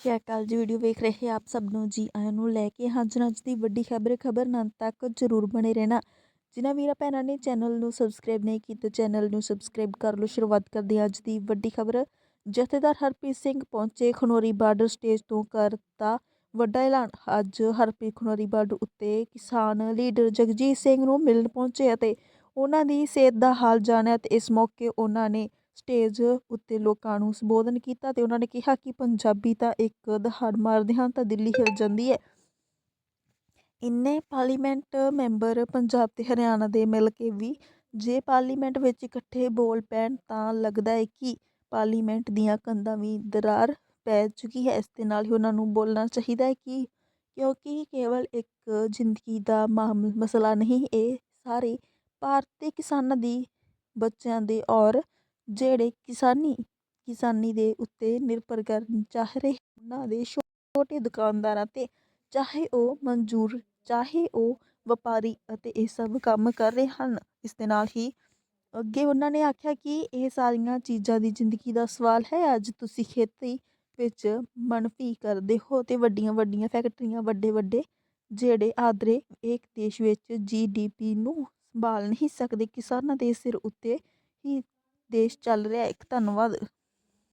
ਸਤਿ ਅਕਾਲ ਜੀ, ਵੀਡੀਓ ਵੇਖ ਰਹੇ ਆਪ ਸਭ ਨੂੰ ਜੀ ਆਇਆਂ ਨੂੰ ਲੈ ਕੇ। ਹਾਜ਼ਰ ਅੱਜ ਦੀ ਵੱਡੀ ਖਬਰ ਖਬਰ ਨਾਲ ਤੱਕ ਜ਼ਰੂਰ ਬਣੇ ਰਹਿਣਾ। ਜਿਨ੍ਹਾਂ ਵੀਰਾਂ ਭੈਣਾਂ ਨੇ ਚੈਨਲ ਨੂੰ ਸਬਸਕ੍ਰਾਈਬ ਨਹੀਂ ਕੀਤਾ, ਚੈਨਲ ਨੂੰ ਸਬਸਕ੍ਰਾਈਬ ਕਰ ਲਓ। ਸ਼ੁਰੂਆਤ ਕਰਦੇ ਹਾਂ ਅੱਜ ਦੀ ਵੱਡੀ ਖਬਰ। ਜਥੇਦਾਰ ਹਰਪ੍ਰੀਤ ਸਿੰਘ ਪਹੁੰਚੇ ਖਨੌਰੀ ਬਾਰਡਰ ਸਟੇਜ ਤੋਂ ਕਰਤਾ ਵੱਡਾ ਐਲਾਨ। ਅੱਜ ਹਰਪ੍ਰੀਤ ਖਨੌਰੀ ਬਾਰਡਰ ਉੱਤੇ ਕਿਸਾਨ ਲੀਡਰ ਜਗਜੀਤ ਸਿੰਘ ਨੂੰ ਮਿਲਣ ਪਹੁੰਚੇ ਅਤੇ ਉਹਨਾਂ ਦੀ ਸਿਹਤ ਦਾ ਹਾਲ ਜਾਣਿਆ ਤੇ ਇਸ ਮੌਕੇ ਉਹਨਾਂ ਨੇ ਸਟੇਜ ਉੱਤੇ ਲੋਕਾਂ ਨੂੰ ਸੰਬੋਧਨ ਕੀਤਾ ਅਤੇ ਉਹਨਾਂ ਨੇ ਕਿਹਾ ਕਿ ਪੰਜਾਬੀ ਤਾਂ ਇੱਕ ਦਹਾੜ ਮਾਰਦੇ ਹਨ, ਤਾਂ ਦਿੱਲੀ ਹਿਲ ਜਾਂਦੀ ਹੈ। ਇੰਨੇ ਪਾਰਲੀਮੈਂਟ ਮੈਂਬਰ ਪੰਜਾਬ ਤੇ ਹਰਿਆਣਾ ਦੇ ਮਿਲ ਕੇ ਵੀ ਜੇ ਪਾਰਲੀਮੈਂਟ ਵਿੱਚ ਇਕੱਠੇ ਬੋਲ ਪੈਣ ਤਾਂ ਲੱਗਦਾ ਹੈ ਕਿ ਪਾਰਲੀਮੈਂਟ ਦੀਆਂ ਕੰਧਾਂ ਵੀ ਦਰਾਰ ਪੈ ਚੁੱਕੀ ਹੈ। ਇਸ ਦੇ ਨਾਲ ਹੀ ਉਹਨਾਂ ਨੂੰ ਬੋਲਣਾ ਚਾਹੀਦਾ ਹੈ ਕਿ ਕਿਉਂਕਿ ਕੇਵਲ ਇੱਕ ਜ਼ਿੰਦਗੀ ਦਾ ਮਾਮਲਾ ਮਸਲਾ ਨਹੀਂ, ਇਹ ਸਾਰੇ ਭਾਰਤੀ ਕਿਸਾਨਾਂ ਦੀ, ਬੱਚਿਆਂ ਦੇ ਔਰ ਜਿਹੜੇ ਕਿਸਾਨੀ ਕਿਸਾਨੀ ਦੇ ਉੱਤੇ ਨਿਰਭਰ ਕਰਨ ਚਾਹ ਰਹੇ ਉਹਨਾਂ ਦੇ ਛੋਟੇ ਦੁਕਾਨਦਾਰਾਂ ਤੇ ਚਾਹੇ ਉਹ ਮਨਜ਼ੂਰ ਚਾਹੇ ਉਹ ਵਪਾਰੀ ਅਤੇ ਇਹ ਸਭ ਕੰਮ ਕਰ ਰਹੇ ਹਨ। ਇਸ ਦੇ ਨਾਲ ਹੀ ਅੱਗੇ ਉਹਨਾਂ ਨੇ ਆਖਿਆ ਕਿ ਇਹ ਸਾਰੀਆਂ ਚੀਜ਼ਾਂ ਦੀ ਜ਼ਿੰਦਗੀ ਦਾ ਸਵਾਲ ਹੈ। ਅੱਜ ਤੁਸੀਂ ਖੇਤੀ ਵਿੱਚ ਮਨਫੀ ਕਰਦੇ ਹੋ ਤੇ ਵੱਡੀਆਂ ਵੱਡੀਆਂ ਫੈਕਟਰੀਆਂ, ਵੱਡੇ ਵੱਡੇ ਜਿਹੜੇ ਆਦਰੇ ਇੱਕ ਦੇਸ਼ ਵਿੱਚ ਜੀਡੀਪੀ ਨੂੰ ਸੰਭਾਲ ਨਹੀਂ ਸਕਦੇ, ਕਿਸਾਨਾਂ ਦੇ ਸਿਰ ਉੱਤੇ ਹੀ ਦੇਸ਼ ਚੱਲ ਰਿਹਾ ਇੱਕ ਧੰਨਵਾਦ।